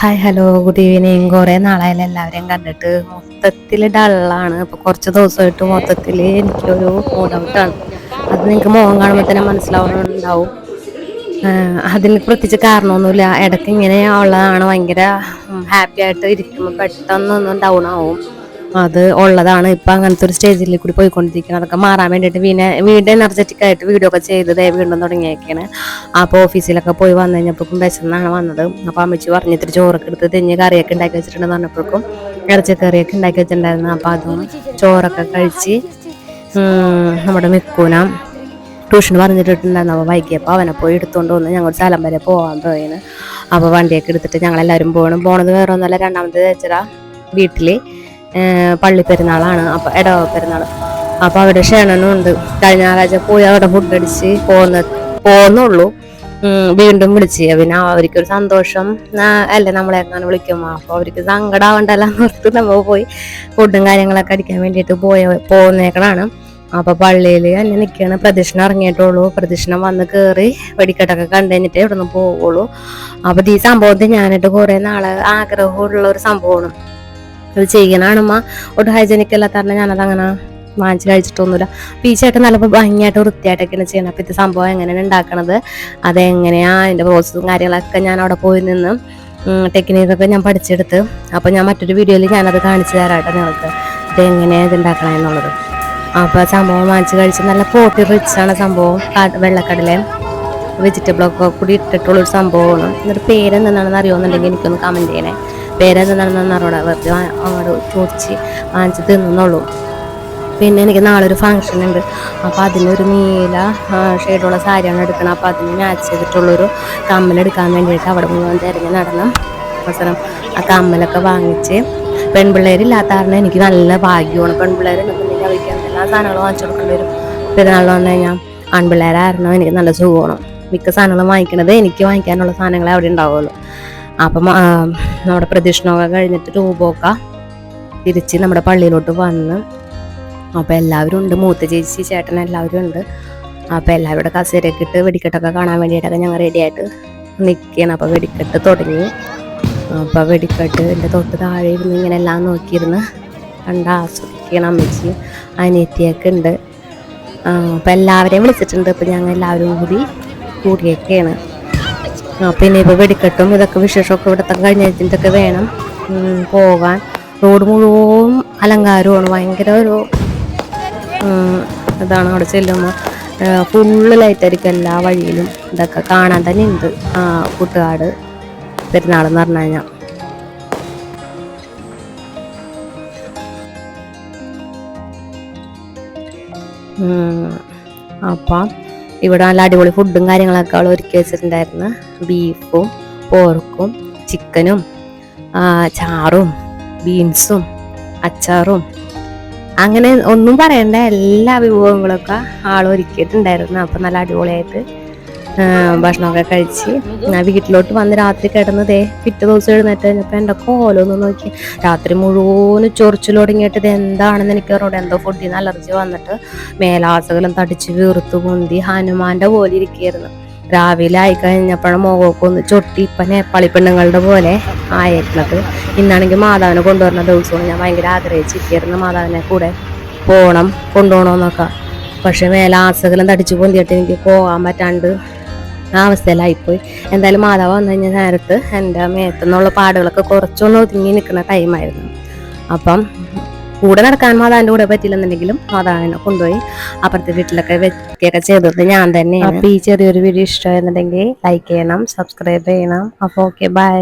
Hi hello good evening കുറേ നാളായാലും എല്ലാവരെയും കണ്ടിട്ട്. മൊത്തത്തിൽ ഡള്ളാണ് ഇപ്പൊ കുറച്ച് ദിവസമായിട്ട് മൊത്തത്തിൽ എനിക്കൊരു മൂഡ് ഔട്ടാണ് അത് നിങ്ങൾക്ക് മുഖം കാണുമ്പോൾ തന്നെ മനസ്സിലാവുന്നുണ്ടാവും. അതിന് പ്രത്യേകിച്ച് കാരണമൊന്നുമില്ല. ഇടയ്ക്ക് ഇങ്ങനെ ഉള്ളതാണ്. ഭയങ്കര ഹാപ്പി ആയിട്ട് ഇരിക്കുമ്പോൾ പെട്ടെന്നൊന്നും ഡൗൺ ആവും. അത് ഉള്ളതാണ്. ഇപ്പം അങ്ങനത്തെ ഒരു സ്റ്റേജിൽ കൂടി പോയിക്കൊണ്ടിരിക്കുന്നത് അതൊക്കെ മാറാൻ വേണ്ടിയിട്ട് പിന്നെ വീണ്ടും എനർജറ്റിക് ആയിട്ട് വീഡിയോ ഒക്കെ ചെയ്ത് ദേ വീണ്ടും തുടങ്ങിയേക്കാണ്. അപ്പോൾ ഓഫീസിലൊക്കെ പോയി വന്നു കഴിഞ്ഞപ്പോഴേക്കും വിശന്നാണ് വന്നത്. അപ്പോൾ അമ്മച്ചി പറഞ്ഞ് ഇത്തിരി ചോറൊക്കെ എടുത്ത് തിഞ്ഞ് കറിയൊക്കെ ഉണ്ടാക്കി വെച്ചിട്ടുണ്ടെന്ന് പറഞ്ഞപ്പോഴേക്കും ഇറച്ചിക്കറിയൊക്കെ ഉണ്ടാക്കി വെച്ചിട്ടുണ്ടായിരുന്നു. അപ്പോൾ അതും ചോറൊക്കെ കഴിച്ച് നമ്മുടെ മിക്കൂന ട്യൂഷൻ പറഞ്ഞിട്ടുണ്ടായിരുന്നു അപ്പോൾ വൈകിയപ്പോൾ അവനെ പോയി എടുത്തുകൊണ്ട് വന്ന് ഞങ്ങൾ സ്ഥലം വരെ പോകാൻ പോയിന്. അപ്പോൾ വണ്ടിയൊക്കെ എടുത്തിട്ട് ഞങ്ങളെല്ലാവരും പോകണം പോണത് വേറെ ഒന്നല്ല രണ്ടാമത്തെ ചേച്ചറ വീട്ടിൽ പള്ളി പെരുന്നാളാണ് അപ്പോൾ ഇടവ പെരുന്നാൾ അപ്പോൾ അവിടെ ക്ഷണനും ഉണ്ട് കഴിഞ്ഞ ഞായറാഴ്ച പോയി അവിടെ ഫുഡ് അടിച്ച് പോന്ന പോന്നുള്ളൂ. വീണ്ടും വിളിച്ച്. പിന്നെ അവർക്കൊരു സന്തോഷം. അല്ലേ നമ്മളെ എങ്ങനെ വിളിക്കുമ്പോൾ അപ്പോൾ അവർക്ക് സങ്കടമാവണ്ടല്ലോ ഓർത്ത് നമ്മൾ പോയി ഫുഡും കാര്യങ്ങളൊക്കെ അടിക്കാൻ വേണ്ടിയിട്ട് പോയ പോന്നേക്കണാണ്. അപ്പൊ പള്ളിയിൽ തന്നെ നിൽക്കുകയാണ് പ്രദക്ഷിണം ഇറങ്ങിയിട്ടുള്ളൂ. പ്രദക്ഷിണം വന്ന് കയറി വെടിക്കെട്ടൊക്കെ കണ്ടു കഴിഞ്ഞിട്ടേ ഇവിടെ നിന്ന് പോവുള്ളൂ. അപ്പൊ ഈ സംഭവത്തിൽ ഞാനായിട്ട് കുറെ നാളെ ആഗ്രഹമുള്ള ഒരു സംഭവമാണ്. അത് ചെയ്യണാണമ്മ ഒട്ടും ഹൈജനിക് അല്ലാത്ത കാരണം ഞാനത് അങ്ങനെ വാങ്ങിച്ച് കഴിച്ചിട്ടൊന്നുമില്ല. അപ്പം ഈ ചേട്ടൻ നല്ല ഭംഗിയായിട്ട് വൃത്തിയായിട്ടൊക്കെയാണ് ചെയ്യണം അപ്പം ഇത് സംഭവം എങ്ങനെയാണ് ഉണ്ടാക്കണത്? അതെങ്ങനെയാണ് അതിന്റെ പ്രോസസ്സും കാര്യങ്ങളൊക്കെ ഞാൻ അവിടെ പോയി നിന്ന് ടെക്നിക്കൊക്കെ ഞാൻ പഠിച്ചെടുത്ത് അപ്പോൾ ഞാൻ മറ്റൊരു വീഡിയോയിൽ ഞാനത് കാണിച്ചു തരാട്ടോ നിങ്ങൾക്ക്. ഇത് എങ്ങനെയാണ് ഇത് ഉണ്ടാക്കണം എന്നുള്ളത്. അപ്പോൾ സംഭവം വാങ്ങിച്ച് കഴിച്ച് നല്ല പ്രോട്ടീൻ റിച്ച് ആണ് സംഭവം. വെള്ളക്കടലെ വെജിറ്റബിളൊക്കെ കൂടി ഇട്ടിട്ടുള്ളൊരു സംഭവമാണ്. എന്നിട്ട് പേരെന്താണെന്ന് അറിയുമെന്നുണ്ടെങ്കിൽ എനിക്കൊന്ന് കമന്റ് ചെയ്യണേ. പേരെന്താണെന്ന് അറിയണം വെറുതെ അവിടെ ചോദിച്ച് വാങ്ങിച്ച് തിന്നുന്നുള്ളൂ. പിന്നെ എനിക്ക് നാളെ ഒരു ഫംഗ്ഷൻ ഉണ്ട്. അപ്പോൾ അതിനൊരു നീല ഷെയ്ഡുള്ള സാരിയാണ് എടുക്കണം. അപ്പോൾ അതിന് മാച്ച് ചെയ്തിട്ടുള്ളൊരു കമ്മലെടുക്കാൻ വേണ്ടിയിട്ട് അവിടെ മുഴുവൻ തിരഞ്ഞ് നടന്ന അവസരം ആ കമ്മലൊക്കെ വാങ്ങിച്ച് പെൺപിള്ളേരില്ലാത്ത കാരണം എനിക്ക് നല്ല ഭാഗ്യമാണ്. പെൺപിള്ളേരെ അവർക്ക് എന്തെല്ലാം സാധനങ്ങൾ വാങ്ങിച്ചു കൊടുക്കേണ്ടി വരും. പെരുന്നാൾ വന്നു കഴിഞ്ഞാൽ ആൺപിള്ളേരായിരുന്നു? എനിക്ക് നല്ല സുഖമാണ്. മിക്ക സാധനങ്ങളും വാങ്ങിക്കണത് എനിക്ക് വാങ്ങിക്കാനുള്ള സാധനങ്ങളെ അവിടെ ഉണ്ടാവുള്ളൂ. അപ്പം നമ്മുടെ പ്രദക്ഷിണമൊക്കെ കഴിഞ്ഞിട്ട് രൂപമൊക്കെ തിരിച്ച് നമ്മുടെ പള്ളിയിലോട്ട് വന്ന് അപ്പോൾ എല്ലാവരും ഉണ്ട്. മൂത്ത ചേച്ചി ചേട്ടൻ എല്ലാവരും ഉണ്ട്. അപ്പോൾ എല്ലാവരും കൂടെ കസേരയൊക്കെ ഇട്ട് വെടിക്കെട്ടൊക്കെ കാണാൻ വേണ്ടിയിട്ടൊക്കെ ഞങ്ങൾ റെഡിയായിട്ട് നിൽക്കുകയാണ്. അപ്പോൾ വെടിക്കെട്ട് തുടങ്ങി. അപ്പോൾ വെടിക്കെട്ട് എന്റെ തൊട്ട് താഴെ ഇരുന്ന് ഇങ്ങനെ എല്ലാം നോക്കിയിരുന്ന് കണ്ട് ആസ്വദിക്കണം അമ്മച്ചി അനിയത്തിയൊക്കെ ഉണ്ട്. അപ്പോൾ എല്ലാവരെയും വിളിച്ചിട്ടുണ്ട്. അപ്പോൾ ഞങ്ങൾ എല്ലാവരും കൂടി കൂടിയൊക്കെയാണ് പിന്നെ ഇപ്പോൾ വെടിക്കെട്ടും ഇതൊക്കെ വിശേഷമൊക്കെ ഇവിടുത്തെ കഴിഞ്ഞതിന്റെയൊക്കെ വേണം. പോകാൻ. റോഡ് മുഴുവൻ അലങ്കാരമാണ്. ഭയങ്കര ഒരു ഇതാണ് അവിടെ ചെല്ലുമ്പോൾ ഫുള്ള് ലൈറ്റായിരിക്കും എല്ലാ വഴിയിലും. ഇതൊക്കെ കാണാൻ തന്നെ ഉണ്ട്. ആ പെരുന്നാളെന്ന് പറഞ്ഞു കഴിഞ്ഞാൽ അപ്പം ഇവിടെ നല്ല അടിപൊളി ഫുഡും കാര്യങ്ങളൊക്കെ അവൾ ഒരുക്കി വെച്ചിട്ടുണ്ടായിരുന്നു. ബീഫും പോർക്കും ചിക്കനും ചാറും ബീൻസും അച്ചാറും. അങ്ങനെ ഒന്നും പറയണ്ട എല്ലാ വിഭവങ്ങളൊക്കെ ആൾ ഒരുക്കിയിട്ടുണ്ടായിരുന്നു. അപ്പം നല്ല അടിപൊളിയായിട്ട് ഭക്ഷണമൊക്കെ കഴിച്ച് ഞാൻ വീട്ടിലോട്ട് വന്ന് രാത്രി കിടന്നതേ പിറ്റേ ദിവസം എഴുന്നേറ്റ് കഴിഞ്ഞപ്പോൾ എന്റെ കോലൊന്ന് നോക്കി. രാത്രി മുഴുവനും ചൊറിച്ചിൽ തുടങ്ങിയിട്ട് ഇത് എന്താണെന്ന് എനിക്ക് അവരോട് എന്തോ ഫുഡിൽ നിന്ന് അലർജി വന്നിട്ട് മേലാസകലം തടിച്ച് വീർത്ത് പൊന്തി ഹനുമാന്റെ പോലെ ഇരിക്കുകയായിരുന്നു. രാവിലെ ആയി കഴിഞ്ഞപ്പോഴും മുഖമൊക്കെ ഒന്ന് ചൊട്ടി ഇപ്പം നേപ്പാളി പെണ്ണുങ്ങളുടെ പോലെ ആയിരുന്നത് ഇന്നാണെങ്കിൽ മാതാവിനെ കൊണ്ടുവരുന്ന ദിവസമാണ്. ഞാൻ ഭയങ്കര ആഗ്രഹിച്ചിരിക്കുകയായിരുന്നു മാതാവിനെ കൂടെ പോകണം കൊണ്ടുപോകണമെന്നൊക്കെ പക്ഷെ മേലാസകലം തടിച്ചു പൊന്തിയിട്ട് എനിക്ക് പോകാൻ പറ്റാണ്ട് ആ അവസ്ഥയിലായിപ്പോയി. എന്തായാലും മാതാവ് വന്നു കഴിഞ്ഞ നേരത്ത് എന്റെ മേത്തുനിന്നുള്ള പാടുകളൊക്കെ കുറച്ചൊന്ന് ഒതുങ്ങി നിൽക്കുന്ന ടൈമായിരുന്നു അപ്പം കൂടെ നടക്കാൻ മാതാവിന്റെ കൂടെ പറ്റില്ലെന്നുണ്ടെങ്കിലും മാതാവിനെ കൊണ്ടുപോയി അപ്പുറത്തെ വീട്ടിലൊക്കെ വെക്കുകയൊക്കെ ചെയ്തത് ഞാൻ തന്നെയാണ്. അപ്പോൾ ഈ ചെറിയൊരു വീഡിയോ ഇഷ്ടമായിരുന്നുണ്ടെങ്കിൽ ലൈക്ക് ചെയ്യണം സബ്സ്ക്രൈബ് ചെയ്യണം. അപ്പോൾ ഓക്കെ ബൈ